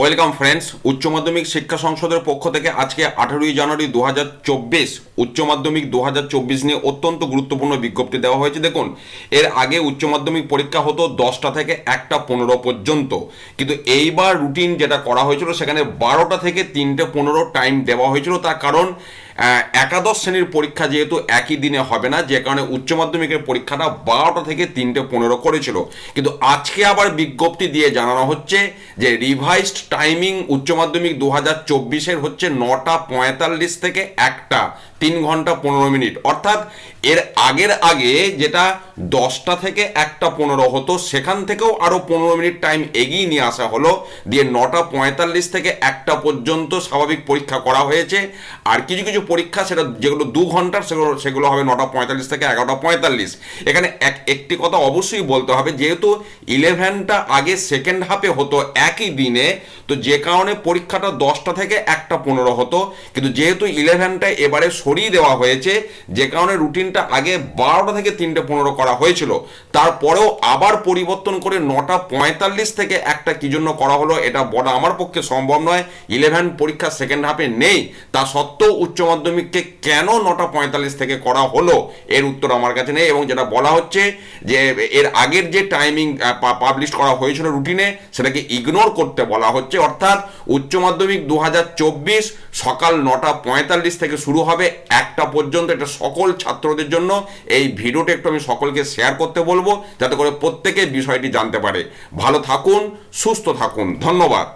Welcome friends, উচ্চ মাধ্যমিক শিক্ষা সংসদের পক্ষ থেকে আজকে আঠারোই জানুয়ারি দু হাজার চব্বিশ, উচ্চ মাধ্যমিক দু হাজার চব্বিশ নিয়ে অত্যন্ত গুরুত্বপূর্ণ বিজ্ঞপ্তি দেওয়া হয়েছে। দেখুন, এর আগে উচ্চ মাধ্যমিক পরীক্ষা হতো দশটা থেকে একটা পনেরো পর্যন্ত। কিন্তু এইবার রুটিন যেটা করা হয়েছিল, সেখানে বারোটা থেকে তিনটে পনেরো টাইম দেওয়া হয়েছিল। তার কারণ একাদশ শ্রেণির পরীক্ষা যেহেতু একই দিনে হবে না, যে কারণে উচ্চ মাধ্যমিকের পরীক্ষাটা বারোটা থেকে তিনটে পনেরো করেছিল। কিন্তু আজকে আবার বিজ্ঞপ্তি দিয়ে জানানো হচ্ছে যে রিভাইসড টাইমিং উচ্চ মাধ্যমিক দু হাজার চব্বিশের হচ্ছে নটা পঁয়তাল্লিশ থেকে একটা, তিন ঘণ্টা পনেরো মিনিট। অর্থাৎ এর আগের আগে যেটা দশটা থেকে একটা পনেরো হতো, সেখান থেকেও আরও পনেরো মিনিট টাইম এগিয়ে নিয়ে আসা হলো, দিয়ে নটা পঁয়তাল্লিশ থেকে একটা পর্যন্ত স্বাভাবিক পরীক্ষা করা হয়েছে। আর কিছু কিছু পরীক্ষা, সেটা যেগুলো দু ঘণ্টার, সেগুলো সেগুলো হবে নটা পঁয়তাল্লিশ থেকে এগারোটা পঁয়তাল্লিশ। এখানে এক, একটি কথা অবশ্যই বলতে হবে, যেহেতু ইলেভেনটা আগে সেকেন্ড হাফে হতো একই দিনে, তো যে কারণে পরীক্ষাটা দশটা থেকে একটা পনেরো হতো। কিন্তু যেহেতু ইলেভেনটা এবারে সরিয়ে দেওয়া হয়েছে, যে কারণে রুটিনটা আগে বারোটা থেকে তিনটে পনেরো করা হয়েছিল। তারপরেও আবার পরিবর্তন করে নটা পঁয়তাল্লিশ থেকে একটা কি জন্য করা হলো, এটা বলা আমার পক্ষে সম্ভব নয়। ইলেভেন পরীক্ষা সেকেন্ড হাফে নেই। তা সত্ত্বেও উচ্চ মাধ্যমিককে কেন নটা পঁয়তাল্লিশ থেকে করা হলো? এর উত্তর আমার কাছে নেই এবং যেটা বলা হচ্ছে যে এর আগের যে টাইমিং পাবলিশ করা হয়েছিল রুটিনে সেটাকে ইগনোর করতে বলা হচ্ছে। অর্থাৎ উচ্চ মাধ্যমিক দু হাজার চব্বিশ সকাল নটা পঁয়তাল্লিশ থেকে শুরু হবে একটা পর্যন্ত। এটা সকল ছাত্রদের জন্য এই ভিডিওটা একটু আমি সকলকে শেয়ার করতে বলব, যাতে করে প্রত্যেকে বিষয়টি জানতে পারে। ভালো থাকুন, সুস্থ থাকুন। ধন্যবাদ।